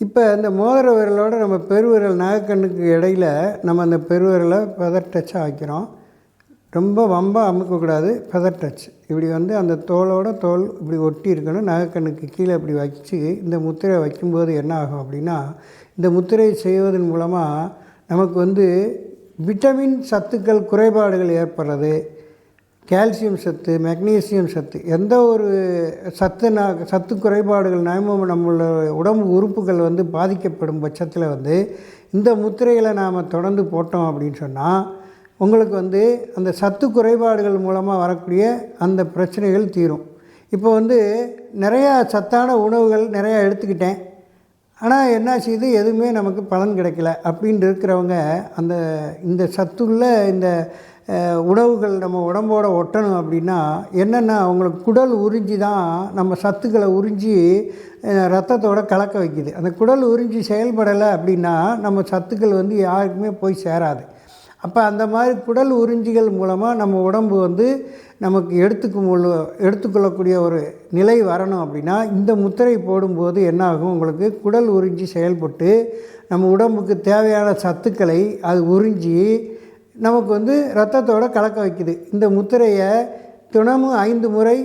இப்போ இந்த மோதிர விரலோட நம்ம பெருவிரல் நாகக்கண்ணுக்கு இடையில நம்ம அந்த பெருவிரலை ஃபெதர் டச்சாக வைக்கிறோம். ரொம்ப வம்பாக அமுக்கக்கூடாது ஃபெதர் டச் இப்படி வந்து அந்த தோலோட தோல் இப்படி ஒட்டி இருக்கணும். நாகக்கண்ணுக்கு கீழே இப்படி வச்சு இந்த முத்திரை வைக்கும்போது என்ன ஆகும் அப்படின்னா இந்த முத்திரை செய்வதன் மூலமாக நமக்கு வந்து விட்டமின் சத்துக்கள் குறைபாடுகள் ஏற்படுறது. கால்சியம் சத்து மெக்னீசியம் சத்து எந்த ஒரு சத்து ந- சத்து குறைபாடுகள் நயமும் நம்மளோட உடம்பு உறுப்புகள் வந்து பாதிக்கப்படும் பட்சத்தில் வந்து இந்த முத்திரைகளை நாம் தொடர்ந்து போட்டோம் அப்படின்னு சொன்னால் உங்களுக்கு வந்து அந்த சத்து குறைபாடுகள் மூலமாக வரக்கூடிய அந்த பிரச்சனைகள் தீரும். இப்போ வந்து நிறையா சத்தான உணவுகள் நிறையா எடுத்துக்கிட்டேன். ஆனால் என்ன செய்யுது எதுவுமே நமக்கு பலன் கிடைக்கல. அப்படின்னு இருக்கிறவங்க அந்த இந்த சத்துள்ள இந்த உணவுகள் நம்ம உடம்போட ஒட்டணும் அப்படின்னா என்னென்னா அவங்களுக்கு குடல் உறிஞ்சி தான் நம்ம சத்துக்களை உறிஞ்சி ரத்தத்தோட கலக்க வைக்குது. அந்த குடல் உறிஞ்சி செயல்படலை அப்படின்னா நம்ம சத்துக்கள் வந்து யாருக்குமே போய் சேராது. அப்போ அந்த மாதிரி குடல் உறிஞ்சிகள் மூலமாக நம்ம உடம்பு வந்து நமக்கு எடுத்துக்கும் எடுத்துக்கொள்ளக்கூடிய ஒரு நிலை வரணும் அப்படின்னா இந்த முத்திரை போடும்போது என்னாகும்? உங்களுக்கு குடல் உறிஞ்சி செயல்பட்டு நம்ம உடம்புக்கு தேவையான சத்துக்களை அது உறிஞ்சி நமக்கு வந்து ரத்தத்தோட கலக்க வைக்குது. இந்த முத்திரையை தினமும் ஐந்து முறை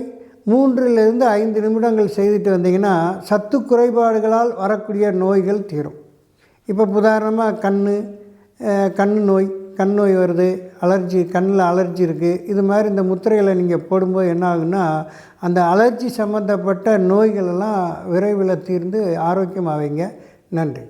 மூன்றிலிருந்து ஐந்து நிமிடங்கள் செய்துட்டு வந்தீங்கன்னா சத்து குறைபாடுகளால் வரக்கூடிய நோய்கள் தீரும். இப்போ உதாரணமாக கண் கண் நோய் கண் நோய் வருது அலர்ஜி கண்ணில் அலர்ஜி இருக்குது இது மாதிரி இந்த முத்திரைகளை நீங்கள் போடும்போது என்ன ஆகுன்னா அந்த அலர்ஜி சம்மந்தப்பட்ட நோய்களெல்லாம் விரைவில் தீர்ந்து ஆரோக்கியமாவீங்க. நன்றி.